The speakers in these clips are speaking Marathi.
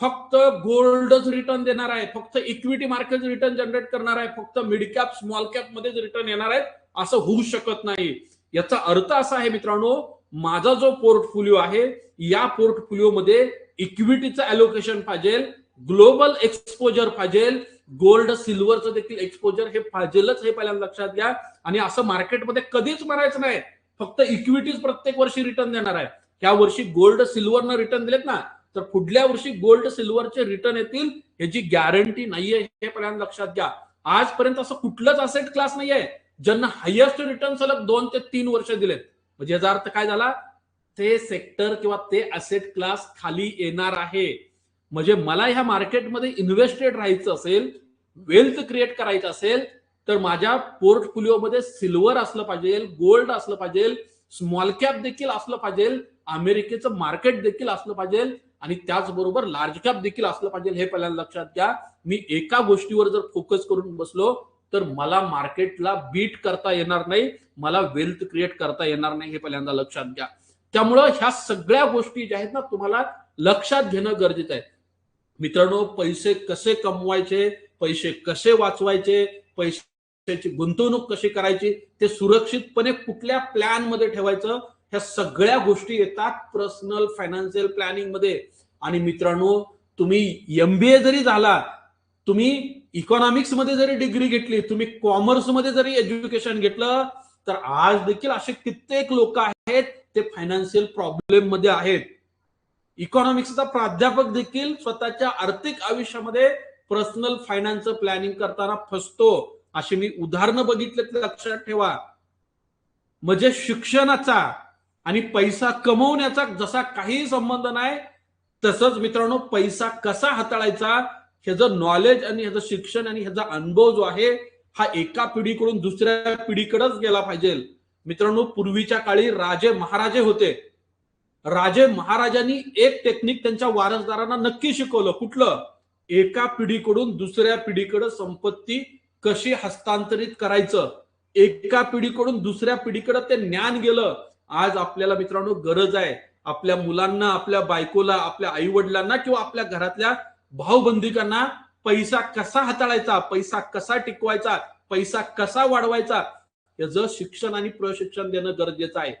फक्त गोल्डच रिटर्न देणार आहे. फक्त इक्विटी मार्केट रिटर्न जनरेट करणार आहे. फक्त मिड कॅप स्मॉल कॅप मध्येच रिटर्न येणार आहेत असं होऊ शकत नाही. याचा अर्थ असा आहे मित्रांनो माझा जो पोर्टफोलिओ आहे या पोर्टफोलिओ मध्ये इक्विटीचं अलोकेशन पाहिजे ग्लोबल एक्सपोजर पाहिजे गोल्ड सिल्वरचं देखील एक्सपोजर हे पाहिजेलच हे पहिल्यांदा लक्षात घ्या. आणि असं मार्केटमध्ये कधीच म्हणायचं नाही. फक्त इक्विटीज प्रत्येक वर्षी रिटर्न देणार आहे. या वर्षी गोल्ड सिल्वरनं रिटर्न दिलेत ना तर पुढल्या वर्षी गोल्ड सिल्वरचे रिटर्न येतील ह्याची गॅरंटी नाहीये हे पर्यंत लक्षात घ्या. आजपर्यंत असं कुठलंच असेट क्लास नाहीये ज्यांना हायेस्ट रिटर्न सलग दोन ते तीन वर्ष दिलेत. म्हणजे याचा अर्थ काय झाला? ते सेक्टर किंवा ते असेट क्लास खाली येणार आहे. म्हणजे मला ह्या मार्केटमध्ये इन्व्हेस्टेड राहायचं असेल वेल्थ क्रिएट करायचं असेल तर माझ्या पोर्टफोलिओमध्ये सिल्वर असलं पाहिजे गोल्ड असलं पाहिजे स्मॉल कॅप देखील असलं पाहिजे अमेरिकेचं मार्केट देखील असलं पाहिजे आणि त्याचबरोबर लार्ज कॅप देखील असलं पाहिजे हे पहिल्यांदा लक्षात घ्या. मी एका गोष्टीवर जर फोकस करून बसलो तर मला मार्केटला बीट करता येणार नाही मला वेल्थ क्रिएट करता येणार नाही हे पहिल्यांदा लक्षात घ्या. त्यामुळं ह्या सगळ्या गोष्टी ज्या आहेत ना तुम्हाला लक्षात घेणं गरजेचं आहे. मित्रांनो पैसे कसे कमवायचे पैसे कसे वाचवायचे पैशाची गुंतवणूक कशी करायची ते सुरक्षितपणे कुठल्या प्लॅनमध्ये ठेवायचं ह्या सगळ्या गोष्टी येतात पर्सनल फायनान्शियल प्लॅनिंगमध्ये. आणि मित्रांनो तुम्ही एमबीए जरी झाला तुम्ही इकॉनॉमिक्समध्ये जरी डिग्री घेतली तुम्ही कॉमर्समध्ये जरी एज्युकेशन घेतलं तर आज देखील असे कित्येक लोक आहेत ते फायनान्शियल प्रॉब्लेममध्ये आहेत. इकॉनॉमिक्सचा प्राध्यापक देखील स्वतःच्या आर्थिक आयुष्यामध्ये पर्सनल फायनान्स प्लॅनिंग करताना फसतो. अशी मी उदाहरणं बघितले लक्षात ठेवा. म्हणजे शिक्षणाचा आणि पैसा कमवण्याचा जसा काही संबंध नाही तसंच मित्रांनो पैसा कसा हाताळायचा ह्याचं नॉलेज आणि ह्याचं शिक्षण आणि ह्याचा अनुभव जो आहे हा एका पिढीकडून दुसऱ्या पिढीकडेच गेला पाहिजे. मित्रांनो पूर्वीच्या काळी राजे महाराजे होते. राजे महाराजांनी एक टेक्निक त्यांच्या वारसदारांना नक्की शिकवलं. कुठलं? एका पिढीकडून दुसऱ्या पिढीकडे संपत्ती कशी हस्तांतरित करायचं? एका पिढीकडून दुसऱ्या पिढीकडे ते ज्ञान गेलं. आज आपल्याला मित्रांनो गरज आहे आपल्या मुलांना आपल्या बायकोला आपल्या आई वडिलांना किंवा आपल्या घरातल्या भावबंधिकांना पैसा कसा हाताळायचा पैसा कसा टिकवायचा पैसा कसा वाढवायचा याचं शिक्षण आणि प्रशिक्षण देणं गरजेचं आहे.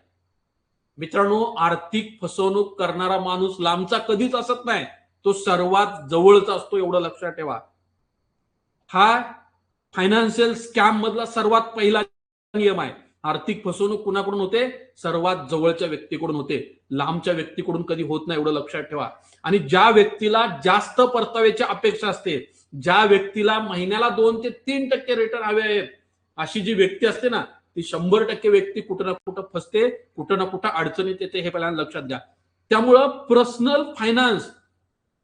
मित्रांनो आर्थिक फसवणूक करणारा माणूस लांबचा कधीच असत नाही. तो सर्वात जवळचा असतो एवढं लक्षात ठेवा. हा फायनान्शियल स्कॅम मधला सर्वात पहिला नियम आहे. आर्थिक फसवणूक कुणाकडून होते? सर्वात जवळच्या व्यक्तीकडून होते. लांबच्या व्यक्तीकडून कधी होत नाही एवढं लक्षात ठेवा. आणि ज्या व्यक्तीला जास्त परताव्याची अपेक्षा असते ज्या व्यक्तीला महिन्याला दोन ते तीन टक्के रिटर्न हवे आहेत अशी जी व्यक्ती असते ना ती शंभर टक्के व्यक्ती कुठं ना कुठं फसते कुठं ना कुठं अडचणीत येते हे पहिल्यांदा लक्षात घ्या. त्यामुळं पर्सनल फायनान्स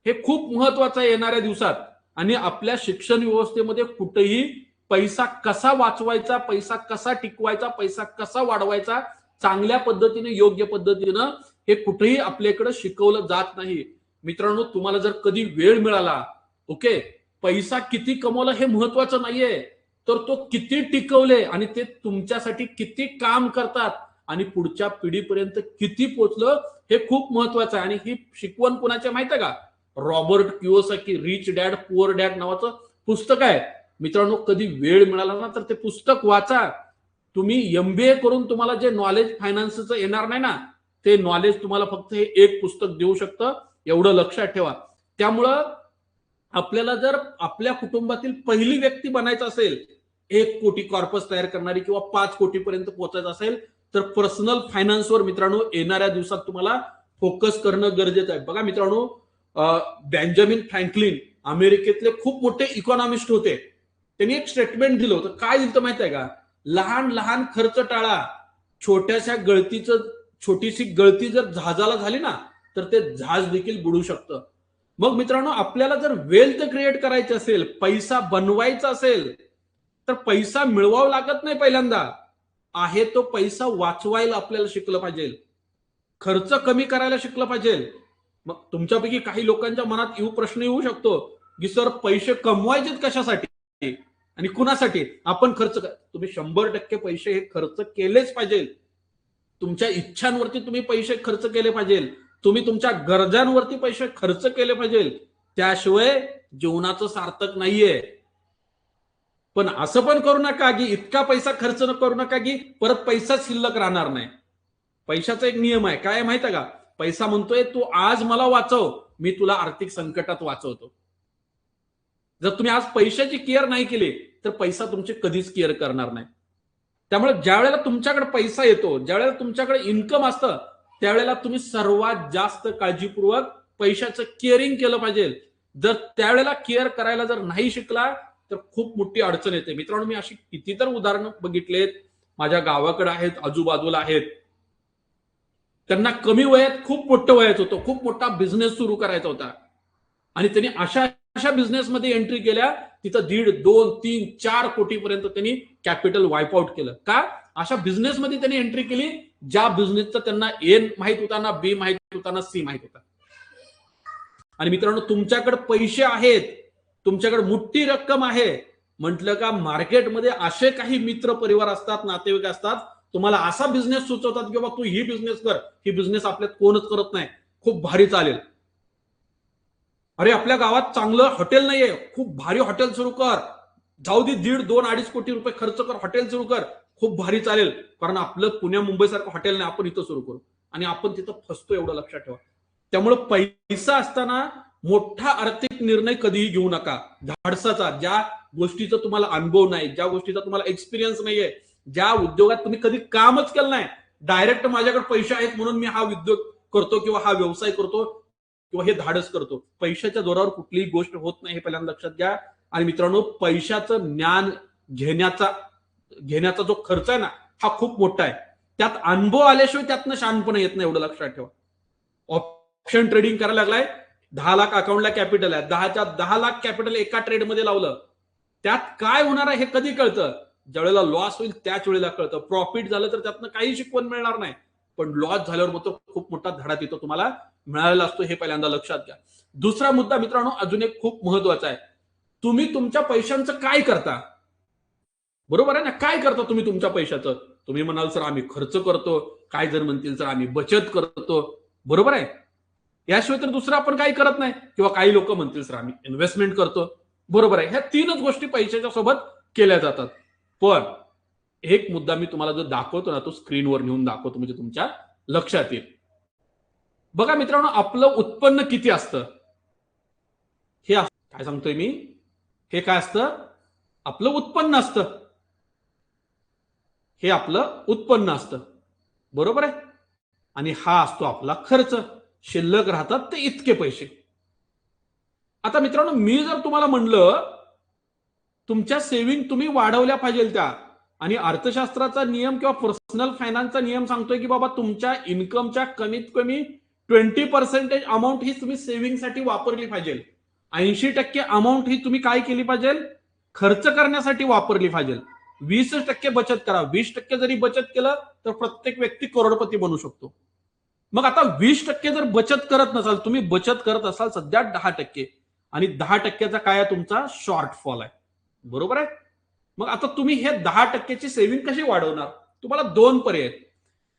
हे खूप महत्वाचं आहे येणाऱ्या दिवसात. आणि आपल्या शिक्षण व्यवस्थेमध्ये कुठेही पैसा कसा वाचवायचा पैसा कसा टिकवायचा पैसा कसा वाढवायचा चांगल्या पद्धतीने योग्य पद्धतीनं हे कुठेही आपल्याकडे शिकवलं जात नाही. मित्रांनो तुम्हाला जर कधी वेळ मिळाला ओके पैसा किती कमवला हे महत्वाचं नाहीये तर तो किती टिकवले आणि ते तुमच्यासाठी किती काम करतात आणि पुढच्या पिढीपर्यंत किती पोचलं हे खूप महत्वाचं आहे. आणि ही शिकवण कुणाच्या माहिती आहे का? Robert Kiyosaki rich dad poor dad नावाचं पुस्तक आहे. मित्रांनो कधी वेळ मिळाला ना तर ते पुस्तक वाचा. तुम्ही एमबीए करून तुम्हाला जे नॉलेज फायनान्सचं येणार नाही ना ते नॉलेज तुम्हाला फक्त हे एक पुस्तक देऊ शकतं. एवढं लक्षात ठेवा. त्यामुळं आपल्याला जर आपल्या कुटुंबातील पहिली व्यक्ती बनायचं असेल एक कोटी कॉर्पस तयार करणारी किंवा पाच कोटी पर्यंत पोहोचायचं असेल तर पर्सनल फायनान्सवर मित्रांनो येणाऱ्या दिवसात तुम्हाला फोकस करणं गरजेचं आहे. बघा मित्रांनो बेंजामिन फ्रँकलिन अमेरिकेतले खूप मोठे इकॉनॉमिस्ट होते. त्यांनी एक स्टेटमेंट दिलं होतं. काय दिलं माहिती आहे का? लहान लहान खर्च टाळा. छोट्याशा गळतीचं छोटीशी गळती जर जहाजाला झाली ना तर ते जहाज देखील बुडू शकतं. मग मित्रांनो आपल्याला जर वेल्थ क्रिएट करायची असेल पैसा बनवायचा असेल तर पैसा मिळवावा लागत नाही पहिल्यांदा. आहे तो पैसा वाचवायला आपल्याला शिकलं पाहिजे. खर्च कमी करायला शिकलं पाहिजे. मग तुमच्यापैकी काही लोकांच्या मनात येऊ प्रश्न येऊ शकतो की सर पैसे कमवायचेत कशासाठी? आणि कुणासाठी? आपण खर्च तुम्ही शंभर टक्के पैसे हे खर्च केलेच पाहिजे. तुमच्या इच्छांवरती तुम्ही पैसे खर्च केले पाहिजे. तुम्ही तुमच्या गरजांवरती पैसे खर्च केले पाहिजे. त्याशिवाय जीवनाचं सार्थक नाहीये. पण असं पण करू नका की इतका पैसा खर्च न करू नका की परत पैसा शिल्लक राहणार नाही. पैशाचा एक नियम आहे. काय माहिती आहे का? पैसा म्हणतोय तू आज मला वाचव. मी तुला आर्थिक संकटात वाचवतो. जर तुम्ही आज पैशाची केअर नाही केली तर पैसा तुमची कधीच केअर करणार नाही. त्यामुळे ज्या वेळेला तुमच्याकडे पैसा येतो ज्या वेळेला तुमच्याकडे इन्कम असतं त्यावेळेला तुम्ही सर्वात जास्त काळजीपूर्वक पैशाचं केअरिंग केलं पाहिजे. जर त्यावेळेला केअर करायला जर नाही शिकला तर खूप मोठी अडचण येते. मित्रांनो मी अशी किती तर उदाहरणं बघितलेत. माझ्या गावाकडे आहेत आजूबाजूला आहेत. त्यांना कमी वयात खूप मोठं वयाचं होतं. खूप मोठा बिझनेस सुरू करायचा होता. आणि त्यांनी अशा अशा बिझनेसमध्ये एंट्री केल्या तिथं दीड दोन तीन चार कोटीपर्यंत त्यांनी कॅपिटल वाईप आउट केलं. का? अशा बिझनेसमध्ये त्यांनी एंट्री केली ज्या बिझनेसचा त्यांना ए माहीत होताना बी माहीत होताना सी माहीत होता. आणि मित्रांनो तुमच्याकडे पैसे आहेत तुमच्याकडे मोठी रक्कम आहे म्हटलं का मार्केटमध्ये असे काही मित्र परिवार असतात नातेवाईक असतात तुम्हाला असा बिझनेस सुचवतात की बाबा तू ही बिझनेस कर ही बिझनेस आपल्यात कोणच करत नाही खूप भारी चालेल. अरे आपल्या गावात चांगलं हॉटेल नाहीये. खूप भारी हॉटेल सुरू कर. जाऊ दे दीड दोन अडीच कोटी रुपये खर्च कर हॉटेल सुरू कर. खूप भारी चालेल. कारण आपलं पुण्या मुंबई सारखं हॉटेल नाही आपण इथं सुरू करू. आणि आपण तिथं फसतो एवढं लक्षात ठेवा. त्यामुळे पैसा असताना मोठा आर्थिक निर्णय कधीही घेऊ नका. धाडसाचा ज्या गोष्टीचा तुम्हाला अनुभव नाही ज्या गोष्टीचा तुम्हाला एक्सपिरियन्स नाहीये ज्या उद्योगात तुम्ही कधी कामच केलं नाही डायरेक्ट माझ्याकडे पैसे आहेत म्हणून मी हा उद्योग करतो किंवा हा व्यवसाय करतो. किंवा हे धाडस करतो. पैशाच्या जोरावर कुठलीही गोष्ट होत नाही हे पहिल्यांदा लक्षात घ्या. आणि मित्रांनो पैशाचं ज्ञान घेण्याचा घेण्याचा जो खर्च आहे ना हा खूप मोठा आहे. त्यात अनुभव आल्याशिवाय त्यातनं शानपणा येत नाही एवढं लक्षात ठेवा. ऑप्शन ट्रेडिंग करायला लागलाय. दहा लाख अकाउंटला कॅपिटल आहे. दहाच्या दहा लाख कॅपिटल एका ट्रेडमध्ये लावलं. त्यात काय होणार आहे हे कधी कळतं? ज्यावेळेला लॉस होईल त्याच वेळेला कळतं. प्रॉफिट झालं तर त्यातनं काही शिकवण मिळणार नाही. पण लॉस झाल्यावर मग खूप मोठा धडा तिथं तुम्हाला मिळालेला असतो हे पहिल्यांदा लक्षात घ्या. दुसरा मुद्दा मित्रांनो अजून एक खूप महत्त्वाचा आहे. तुम्ही तुमच्या पैशांचं काय करता? बरोबर आहे ना? काय करता तुम्ही तुमच्या पैशाचं? तुम्ही म्हणाल सर आम्ही खर्च करतो. काय जर म्हणतील सर आम्ही बचत करतो. बरोबर आहे? याशिवाय तर दुसरं आपण काही करत नाही. किंवा काही लोक म्हणतील सर आम्ही इन्व्हेस्टमेंट करतो. बरोबर आहे? ह्या तीनच गोष्टी पैशाच्या सोबत केल्या जातात. पण एक मुद्दा मी तुम्हाला जो दाखवतो ना तो स्क्रीनवर नेऊन दाखवतो म्हणजे तुमच्या लक्षात येईल. बघा मित्रांनो आपलं उत्पन्न किती असतं? हे अस- काय सांगतोय मी? हे काय असतं? आपलं उत्पन्न असतं. हे आपलं उत्पन्न असतं. बरोबर आहे? आणि हा असतो आपला खर्च. शिल्लक राहतात ते इतके पैसे. आता मित्रांनो मी जर तुम्हाला म्हणलं तुमच्या सेविंग तुम्ही वाढवल्या पाहिजे त्या आणि अर्थशास्त्राचा नियम किंवा पर्सनल फायनान्सचा नियम सांगतोय की बाबा तुमच्या इन्कमच्या कमीत कमी ट्वेंटी पर्सेंटेज अमाऊंट ही तुम्ही सेव्हिंगसाठी वापरली पाहिजे. ऐंशी टक्के अमाऊंट ही तुम्ही काय केली पाहिजे? खर्च करण्यासाठी वापरली पाहिजे. वीस टक्के बचत करा. वीस टक्के जरी बचत केलं तर प्रत्येक व्यक्ती करोडपती बनू शकतो. मग आता वीस टक्के जर बचत करत नसाल तुम्ही बचत करत असाल सध्या दहा टक्के. आणि दहा टक्क्याचा काय तुमचा? शॉर्टफॉल आहे. बरोबर आहे? मग आता तुम्ही हे दहा टक्क्याची सेव्हिंग कशी वाढवणार? तुम्हाला दोन पर्याय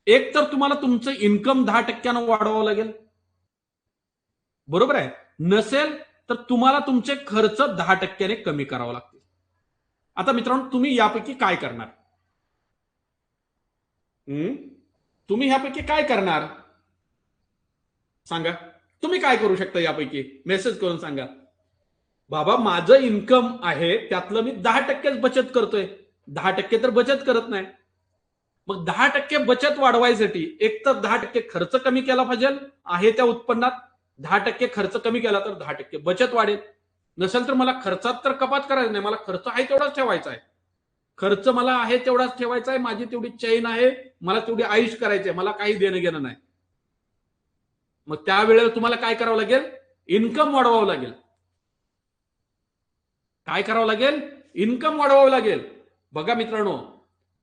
एक तर तुम्हाला तुमचं इन्कम दहा टक्क्यानं वाढवावं लागेल. बरोबर आहे? नसेल तर तुम्हाला तुमचे खर्च दहा टक्क्याने कमी करावं लागतील. आता मित्रांनो तुम्ही यापैकी काय करणार? हम्म? तुम्ही ह्यापैकी काय करणार? सांगा. तुम्ही काय करू शकता यापैकी? मेसेज करून सांगा. बाबा माझं इन्कम आहे त्यातलं मी दहा टक्केच बचत करतोय. दहा टक्के तर बचत करत नाही. मग दहा टक्के बचत वाढवायसाठी एक तर दहा टक्के खर्च कमी केला पाहिजे आहे त्या उत्पन्नात. दहा टक्के खर्च कमी केला तर दहा टक्के बचत वाढेल. नसेल तर मला खर्चात तर कपात करायचं नाही मला खर्च आहे तेवढाच ठेवायचा आहे. खर्च मला आहे तेवढाच ठेवायचा आहे माझी तेवढी चैन आहे मला तेवढी आयुष करायची आहे मला काही देणं घेणं नाही. मग त्यावेळेला तुम्हाला काय करावं लागेल? इन्कम वाढवावं लागेल. काय करावं लागेल? इन्कम वाढवावं लागेल. बघा मित्रांनो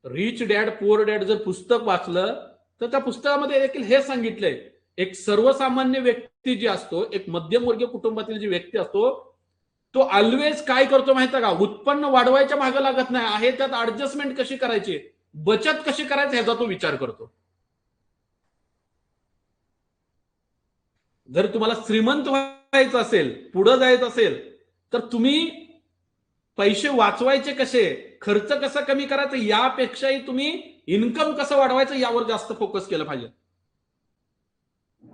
रिच डॅड पुअर डॅड जर पुस्तक वाचलं तर त्या पुस्तकामध्ये देखील हे सांगितलंय. एक सर्वसामान्य व्यक्ती जी असतो एक मध्यमवर्गीय कुटुंबातील जी व्यक्ती असतो तो ऑलवेज काय करतो माहिती का? उत्पन्न वाढवायच्या मागे लागत नाही. आहे त्यात ऍडजस्टमेंट कशी करायची? बचत कशी करायची ह्याचा तो विचार करतो. जर तुम्हाला श्रीमंत व्हायचं असेल पुढं जायचं असेल तर तुम्ही पैसे वाचवायचे कसे? खर्च कसा कमी करायचा? यापेक्षाही तुम्ही इन्कम कसं वाढवायचं यावर जास्त फोकस केलं पाहिजे.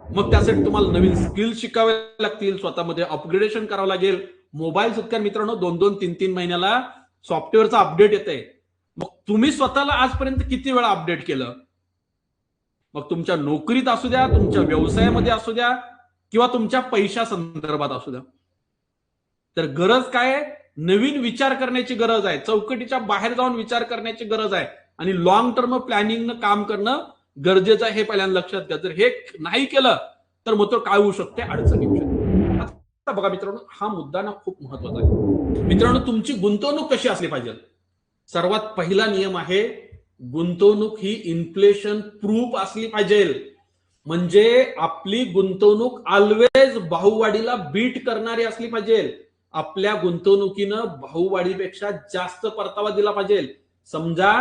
मग त्यासाठी तुम्हाला नवीन स्किल शिकावे लागतील. स्वतःमध्ये अपग्रेडेशन करावं लागेल. मोबाईल सत्कार मित्रांनो दोन दोन तीन तीन महिन्याला सॉफ्टवेअरचा अपडेट येते मग तुम्ही स्वतःला आजपर्यंत किती वेळा अपडेट केलं? मग तुमच्या नोकरीत असू द्या तुमच्या व्यवसायामध्ये असू द्या किंवा तुमच्या पैशा संदर्भात असू द्या. तर गरज काय आहे? नवीन विचार करण्याची गरज आहे. चौकटीच्या बाहेर जाऊन विचार करण्याची गरज आहे. आणि लॉंग टर्म प्लॅनिंग काम करणं गरजेचं आहे हे पहिल्यांदा लक्षात घ्या. जर हे नाही केलं तर मग तो काय होऊ शकते? अडचण येऊ शकते. आता बघा मित्रांनो हा मुद्दा ना खूप महत्त्वाचा आहे. मित्रांनो तुमची गुंतवणूक कशी असली पाहिजे? सर्वात पहिला नियम आहे गुंतवणूक ही इन्फ्लेशन प्रूफ असली पाहिजे. म्हणजे आपली गुंतवणूक ऑलवेज बाहुवाडीला बीट करणारी असली पाहिजे. आपल्या गुंतवणुकीनं भाऊवाढीपेक्षा जास्त परतावा दिला पाहिजे. समजा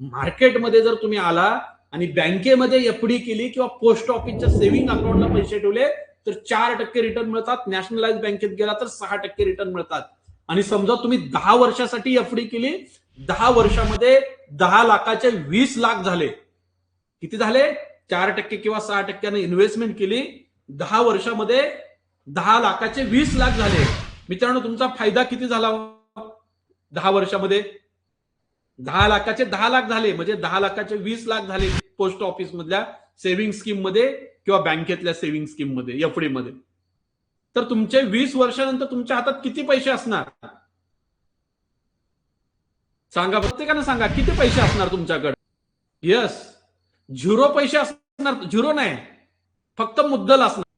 मार्केटमध्ये जर तुम्ही आला आणि बँकेमध्ये एफडी केली किंवा पोस्ट ऑफिसच्या सेव्हिंग अकाउंटला पैसे ठेवले तर चार टक्के रिटर्न मिळतात. नॅशनलाइज बँकेत गेला तर सहा टक्के रिटर्न मिळतात. आणि समजा तुम्ही दहा वर्षासाठी एफडी केली दहा वर्षामध्ये दहा लाखाचे वीस लाख झाले. किती झाले? चार टक्के किंवा सहा टक्क्याने इन्व्हेस्टमेंट केली दहा वर्षामध्ये दहा लाखाचे वीस लाख झाले. मित्रांनो तुमचा फायदा किती झाला हो? दहा वर्षामध्ये? दहा लाखाचे दहा लाख झाले. म्हणजे दहा लाखाचे वीस लाख झाले पोस्ट ऑफिस मधल्या सेव्हिंग स्कीममध्ये किंवा बँकेतल्या सेव्हिंग स्कीममध्ये एफडी मध्ये. तर तुमचे वीस वर्षानंतर तुमच्या हातात किती पैसे असणार? सांगा प्रत्येकानं सांगा किती पैसे असणार तुमच्याकडे? यस झिरो पैसे असणार झिरो नाही. फक्त मुद्दल असणार.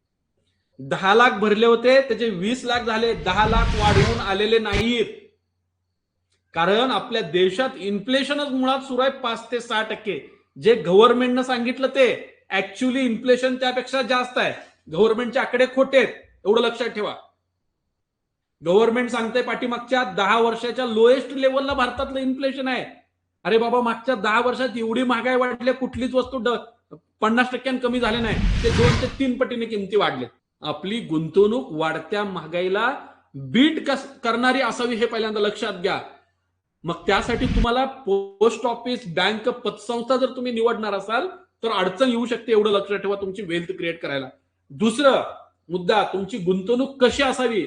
दहा लाख भरले होते त्याचे वीस लाख झाले दहा लाख वाढवून आलेले नाहीत. कारण आपल्या देशात इन्फ्लेशनच मुळात सुरू आहे पाच ते सहा टक्के. जे गव्हर्नमेंटनं सांगितलं ते ऍक्च्युली इन्फ्लेशन त्यापेक्षा जास्त आहे. गव्हर्नमेंटचे आकडे खोटे आहेत एवढं लक्षात ठेवा. गव्हर्नमेंट सांगते पाठीमागच्या दहा वर्षाच्या लोएस्ट लेवलला भारतातलं इन्फ्लेशन आहे. अरे बाबा मागच्या दहा वर्षात एवढी महागाई वाढली कुठलीच वस्तू पन्नास टक्क्यां कमी झाले नाही. ते दोन ते तीन पटीने किमती वाढले. आपली गुंतवणूक वाढत्या महागाईला बीट कस करणारी असावी हे पहिल्यांदा लक्षात घ्या. मग त्यासाठी तुम्हाला पोस्ट ऑफिस बँक पतसंस्था जर तुम्ही निवडणार असाल तर अडचण येऊ शकते एवढं लक्षात ठेवा तुमची वेल्थ क्रिएट करायला. दुसरं मुद्दा तुमची गुंतवणूक कशी असावी?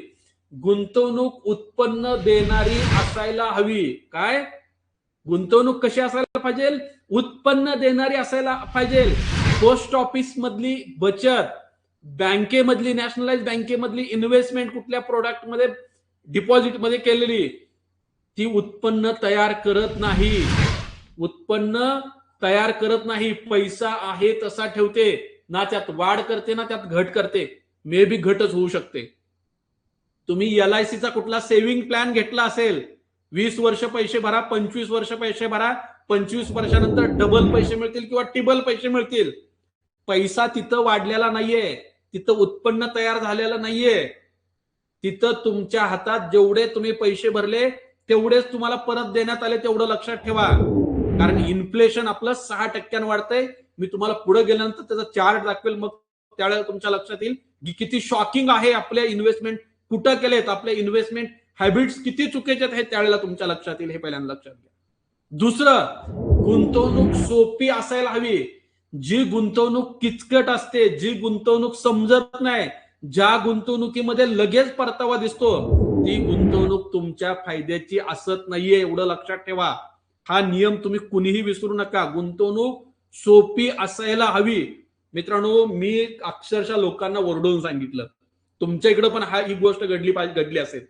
गुंतवणूक उत्पन्न देणारी असायला हवी. काय? गुंतवणूक कशी असायला पाहिजे? उत्पन्न देणारी असायला पाहिजे. पोस्ट ऑफिस मधली बचत. बँकेमधली नॅशनलाइज बँकेमधली इन्व्हेस्टमेंट कुठल्या प्रोडक्टमध्ये डिपॉझिटमध्ये केलेली ती उत्पन्न तयार करत नाही. उत्पन्न तयार करत नाही. पैसा आहे तसा ठेवते. ना त्यात वाढ करते ना त्यात घट करते. मे बी घटच होऊ शकते. तुम्ही एल आय सीचा कुठला सेव्हिंग प्लॅन घेतला असेल वीस वर्ष पैसे भरा पंचवीस वर्ष पैसे भरा पंचवीस वर्षानंतर डबल पैसे मिळतील किंवा टिबल पैसे मिळतील. पैसा तिथं वाढलेला नाहीये. तिथं उत्पन्न तयार झालेलं नाहीये. तिथं तुमच्या हातात जेवढे तुम्ही पैसे भरले तेवढेच तुम्हाला परत देण्यात आले तेवढं लक्षात ठेवा. कारण इन्फ्लेशन आपलं सहा टक्क्यानं वाढतंय. मी तुम्हाला पुढे गेल्यानंतर त्याचा चार्ट दाखवेल मग त्यावेळेला तुमच्या लक्षात येईल की किती शॉकिंग आहे आपल्या इन्व्हेस्टमेंट कुठं केलेत आपल्या इन्व्हेस्टमेंट हॅबिट्स किती चुकीचे आहेत हे त्यावेळेला तुमच्या लक्षात येईल हे पहिल्यांदा लक्षात घ्या. दुसरं गुंतवणूक सोपी असायला हवी. जी गुंतवणूक किचकट असते जी गुंतवणूक समजत नाही ज्या गुंतवणुकीमध्ये लगेच परतावा दिसतो ती गुंतवणूक तुमच्या फायद्याची असत नाहीये एवढं लक्षात ठेवा. हा नियम तुम्ही कुणीही विसरू नका. गुंतवणूक सोपी असायला हवी. मित्रांनो मी अक्षरशः लोकांना ओरडून सांगितलं. तुमच्या इकडे पण हा ही गोष्ट घडली पाहिजे घडली असेल.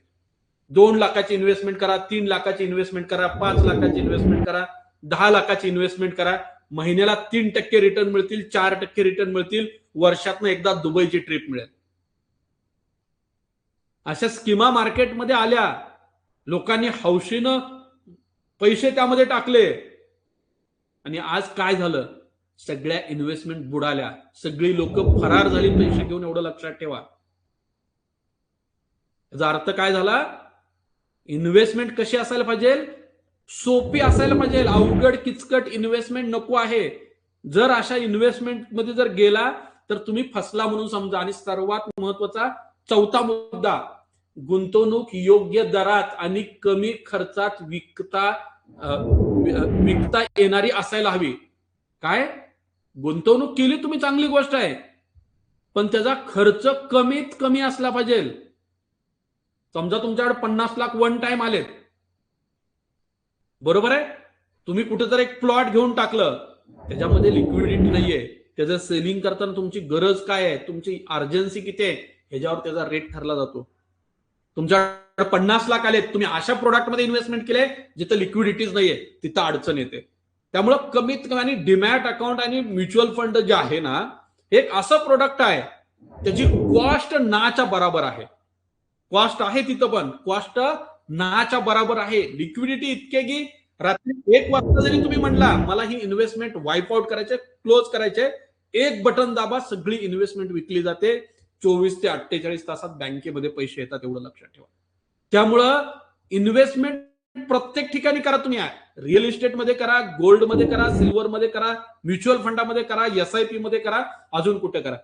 दोन लाखाची इन्व्हेस्टमेंट करा तीन लाखाची इन्व्हेस्टमेंट करा पाच लाखाची इन्व्हेस्टमेंट करा दहा लाखाची इन्व्हेस्टमेंट करा. महिन्याला तीन टक्के रिटर्न मिळतील चार टक्के रिटर्न मिळतील वर्षातनं एकदा दुबईची ट्रिप मिळेल. अशा स्कीमा मार्केटमध्ये आल्या. लोकांनी हौशीनं पैसे त्यामध्ये टाकले. आणि आज काय झालं? सगळ्या इन्व्हेस्टमेंट बुडाल्या. सगळी लोक फरार झाली. पैसे घेऊन एवढं लक्षात ठेवा. याचा अर्थ काय झाला? इन्व्हेस्टमेंट कशी असायला पाहिजे? सोपी असायला पाहिजे. अवघड किचकट इन्व्हेस्टमेंट नको आहे. जर अशा इन्व्हेस्टमेंटमध्ये जर गेला तर तुम्ही फसला म्हणून समजा. आणि सर्वात महत्त्वाचा चौथा मुद्दा गुंतवणूक योग्य दरात आणि कमी खर्चात विकता विकता येणारी असायला हवी. काय? गुंतवणूक केली तुम्ही चांगली गोष्ट आहे. पण त्याचा खर्च कमीत कमी असला पाहिजे. समजा तुमच्याकडे पन्नास लाख वन टाइम आलेत. बरोबर आहे? तुम्ही कुठेतरी एक प्लॉट घेऊन टाकलं त्याच्यामध्ये लिक्विडिटी नाहीये त्याचं सेलिंग करताना तुमची गरज काय आहे तुमची अर्जन्सी किती आहे ह्याच्यावर त्याचा रेट ठरला जातो. तुमच्याकडे पन्नास लाख आलेत तुम्ही अशा प्रोडक्टमध्ये इन्व्हेस्टमेंट केले जिथं लिक्विडिटीज नाहीये तिथं अडचण येते. त्यामुळं कमीत कमी आणि डिमॅट अकाउंट आणि म्युच्युअल फंड जे आहे ना हे एक असं प्रोडक्ट आहे त्याची कॉस्ट नाच्या बराबर आहे. कॉस्ट आहे तिथं पण कॉस्ट नाच्या बराबर आहे. लिक्विडिटी इतके की रात्री एक वाजता जरी तुम्ही म्हणला मला ही इन्व्हेस्टमेंट वाईप आउट करायचे क्लोज करायचे एक बटन दाबा सगळी इन्व्हेस्टमेंट विकली जाते. चोवीस ते अठ्ठेचाळीस तासात बँकेमध्ये पैसे येतात एवढं लक्षात ठेवा. त्यामुळं इन्व्हेस्टमेंट प्रत्येक ठिकाणी करा तुम्ही. रिअल इस्टेटमध्ये करा गोल्डमध्ये करा सिल्वर मध्ये करा म्युच्युअल फंडामध्ये करा एसआयपी मध्ये करा अजून कुठे करा.